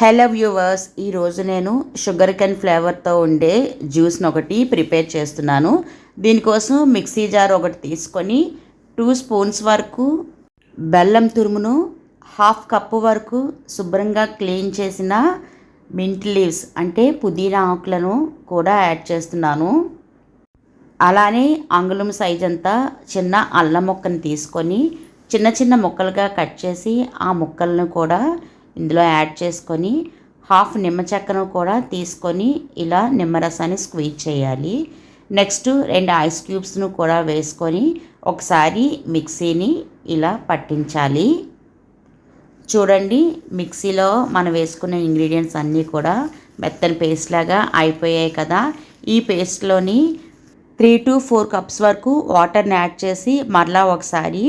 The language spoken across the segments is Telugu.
హలో వ్యూవర్స్ ఈరోజు నేను షుగర్ కెన్ ఫ్లేవర్తో ఉండే జ్యూస్ని ఒకటి ప్రిపేర్ చేస్తున్నాను. దీనికోసం మిక్సీ జార్ ఒకటి తీసుకొని టూ స్పూన్స్ వరకు బెల్లం తురుమును హాఫ్ కప్పు వరకు శుభ్రంగా క్లీన్ చేసిన మింట్ లీవ్స్ అంటే పుదీనా ఆకులను కూడా యాడ్ చేస్తున్నాను. అలానే అంగుళం సైజ్ అంతా చిన్న అల్లం ముక్కను తీసుకొని చిన్న చిన్న ముక్కలుగా కట్ చేసి ఆ ముక్కలను కూడా ఇందులో యాడ్ చేసుకొని హాఫ్ నిమ్మ చెక్కను కూడా తీసుకొని ఇలా నిమ్మరసాన్ని స్క్వీజ్ చేయాలి. నెక్స్ట్ రెండు ఐస్ క్యూబ్స్ను కూడా వేసుకొని ఒకసారి మిక్సీని ఇలా పట్టించాలి. చూడండి మిక్సీలో మనం వేసుకున్న ఇంగ్రీడియంట్స్ అన్నీ కూడా మెత్తని పేస్ట్ లాగా అయిపోయాయి కదా. ఈ పేస్ట్లోని త్రీ టు ఫోర్ కప్స్ వరకు వాటర్ని యాడ్ చేసి మరలా ఒకసారి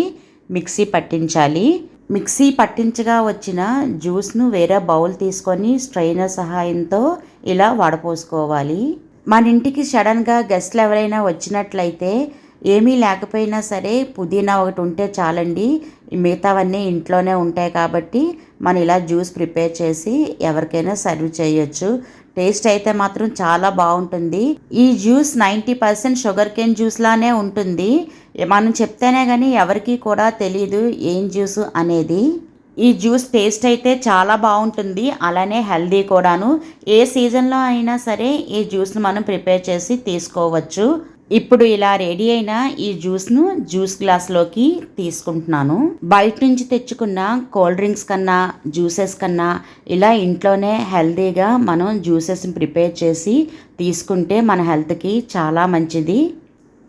మిక్సీ పట్టించాలి. మిక్సీ పట్టించగా వచ్చిన జ్యూస్ను వేరే బౌల్ తీసుకొని స్ట్రైనర్ సహాయంతో ఇలా వడపోసుకోవాలి. మన ఇంటికి సడన్గా గెస్ట్లు ఎవరైనా వచ్చినట్లయితే ఏమీ లేకపోయినా సరే పుదీనా ఒకటి ఉంటే చాలండి. మిగతావన్నీ ఇంట్లోనే ఉంటాయి కాబట్టి మనం ఇలా జ్యూస్ ప్రిపేర్ చేసి ఎవరికైనా సర్వ్ చేయొచ్చు. టేస్ట్ అయితే మాత్రం చాలా బాగుంటుంది. ఈ juice ninety percent sugar cane juice లానే ఉంటుంది. మనం చెప్తేనే కానీ ఎవరికి కూడా తెలియదు ఏం జ్యూస్ అనేది. ఈ జ్యూస్ టేస్ట్ అయితే చాలా బాగుంటుంది. అలానే హెల్దీ కూడాను. ఏ సీజన్లో అయినా సరే ఈ జ్యూస్ను మనం ప్రిపేర్ చేసి తీసుకోవచ్చు. ఇప్పుడు ఇలా రెడీ అయిన ఈ జ్యూస్ను జ్యూస్ గ్లాస్లోకి తీసుకుంటున్నాను. బయట నుంచి తెచ్చుకున్న కోల్డ్ డ్రింక్స్ కన్నా జ్యూసెస్ కన్నా ఇలా ఇంట్లోనే హెల్తీగా మనం జ్యూసెస్ని ప్రిపేర్ చేసి తీసుకుంటే మన హెల్త్కి చాలా మంచిది.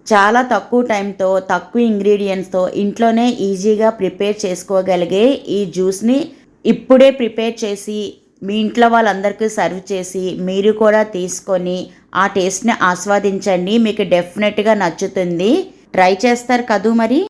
చాలా తక్కువ టైంతో తక్కువ ఇంగ్రీడియంట్స్తో ఇంట్లోనే ఈజీగా ప్రిపేర్ చేసుకోగలిగే ఈ జ్యూస్ని ఇప్పుడే ప్రిపేర్ చేసి మీ ఇంట్లో వాళ్ళందరికీ సర్వ్ చేసి మీరు కూడా తీసుకొని ఆ టేస్ట్ని ఆస్వాదించండి. మీకు డెఫినెట్గా నచ్చుతుంది. ట్రై చేస్తారు కదూ మరి?